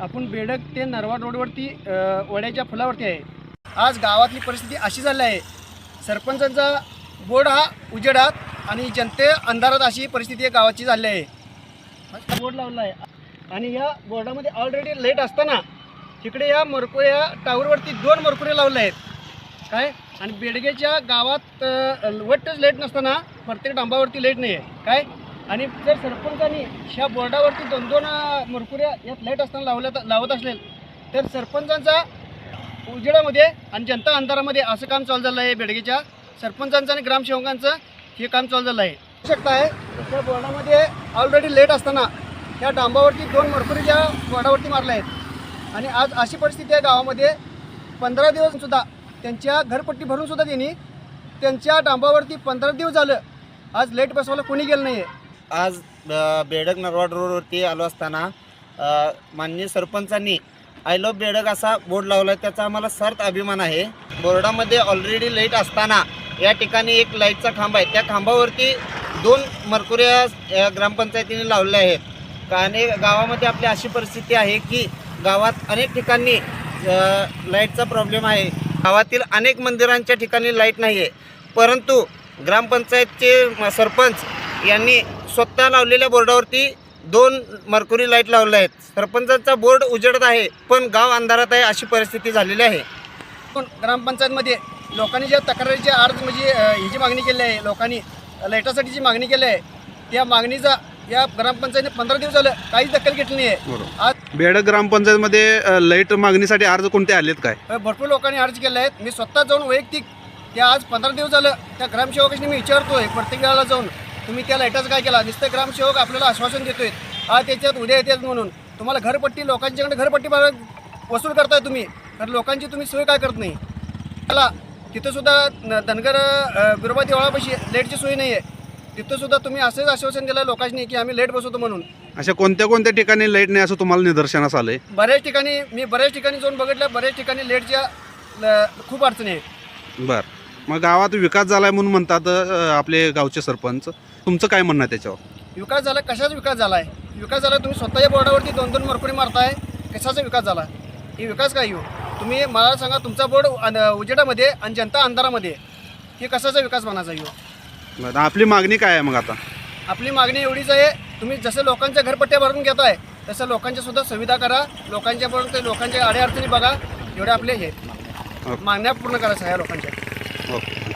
आपण बेडक ते नरवाड रोडवरती वड्याच्या फुलावरती आहे. आज गावातली परिस्थिती अशी झाली आहे. सरपंचांचा बोर्ड हा उजेडात आणि जनते अंधारात अशी परिस्थिती या गावाची झाली आहे. बोर्ड लावला आहे. आणि या बोर्डामध्ये ऑलरेडी लेट असताना तिकडे या मरकुऱ्या टावरवरती दोन मरकुरे लावले आहेत. काय? आणि बेडगेच्या गावात वट्टच लेट नसताना प्रत्येक डांबावरती लेट नाही आहे काय? आणि जर सरपंचांनी ह्या बोर्डावरती दोन दोन मुरकुऱ्या मरकुऱ्या यात लाइट असताना लावल्या लावत असेल तर सरपंचांचा उजेडामध्ये आणि जनता अंधारामध्ये असं काम चालू झालं आहे बेडगेच्या. सरपंचांचं आणि ग्रामसेवकांचं हे काम चालू झालं आहे. शकता आहे त्या बोर्डामध्ये ऑलरेडी लेट असताना त्या डांबावरती दोन मरकुरीच्या बोर्डावरती मारल्या आहेत. आणि आज अशी परिस्थिती आहे गावामध्ये पंधरा दिवससुद्धा त्यांच्या घरपट्टी भरूनसुद्धा त्यांनी त्यांच्या डांबावरती पंधरा दिवस झालं आज लेट बसवायला कोणी गेलं नाही आहे आज बेडक नरवाड रोडवरती आलो असताना माननीय सरपंचांनी आय लव्ह बेडक असा बोर्ड लावला आहे त्याचा आम्हाला सर्त अभिमान आहे. बोर्डामध्ये ऑलरेडी लाइट असताना या ठिकाणी एक लाईटचा खांब आहे. त्या खांबावरती दोन मरकुऱ्या ग्रामपंचायतीने लावल्या आहेत. का आणि गावामध्ये आपली अशी परिस्थिती आहे की गावात अनेक ठिकाणी लाईटचा प्रॉब्लेम आहे. गावातील अनेक मंदिरांच्या ठिकाणी लाइट नाही आहे परंतु ग्रामपंचायतचे सरपंच यांनी स्वतः लावलेल्या बोर्डावरती दोन मरकुरी लाइट लावल्या आहेत. सरपंचांचा बोर्ड उजडत आहे पण गाव अंधारात आहे अशी परिस्थिती झालेली आहे. पण ग्रामपंचायतमध्ये लोकांनी ज्या तक्रारीची अर्ज म्हणजे अ, ह्याची मागणी केली आहे लोकांनी लाईटासाठी जी मागणी केली आहे त्या मागणीचा या ग्रामपंचायतीने पंधरा दिवस झालं काहीच दखल घेतली नाही आज बेडक ग्रामपंचायतमध्ये लाइट मागणीसाठी अर्ज कोणते आलेत काय? भरपूर लोकांनी अर्ज केले आहेत. मी स्वतः जाऊन वैयक्तिक त्या आज पंधरा दिवस झालं त्या ग्रामसेवकाशी मी विचारतोय प्रत्येक वेळेला जाऊन. तुम्ही त्या लाईटाचं काय केला? नुसतं ग्रामसेवक आपल्याला आश्वासन देतोय. हा त्याच्यात उद्या येतात म्हणून. तुम्हाला घरपट्टी लोकांच्याकडे घरपट्टी भरा- वसूल करताय तुम्ही. तर लोकांची तुम्ही सोय काय करत नाही. मला तिथं सुद्धा न- धनगर बिरोबा देवळापाशी लाईटची सोय नाही आहे तिथं सुद्धा तुम्ही असंच आश्वासन दिलं लोकांनी की आम्ही लाइट बसवतो म्हणून. अशा कोणत्या कोणत्या ठिकाणी लाइट नाही असं तुम्हाला निदर्शनास आलंय? बऱ्याच ठिकाणी मी बऱ्याच ठिकाणी जाऊन बघितलं बऱ्याच ठिकाणी लाईटच्या ल- खूप अडचणी आहेत. बर. मग गावात विकास झालाय म्हणून म्हणतात आपले गावचे सरपंच. तुमचं काय म्हणणं आहे त्याच्यावर? विकास झाला कशाचा विकास झाला आहे विकास झाला तुम्ही स्वतःच्या बोर्डावरती दोन दोन मरकुरी मारताय. कशाचा विकास झाला? ही विकास काय येऊ तुम्ही मला सांगा तुमचा बोर्ड अन- उजेडामध्ये आणि जनता अंधारामध्ये हे कशाचा विकास म्हणायचा येऊ बरं, आपली मागणी काय आहे मग आता? आपली मागणी एवढीच आहे तुम्ही जसं लोकांच्या घरपट्ट्या भरून घेताय तसं लोकांच्या सुद्धा सुविधा करा. लोकांच्या पर्यंत लोकांच्या अडीअडचणी बघा एवढे आपले हे. मागण्या पूर्ण करायचं आहे लोकांच्या. ओके.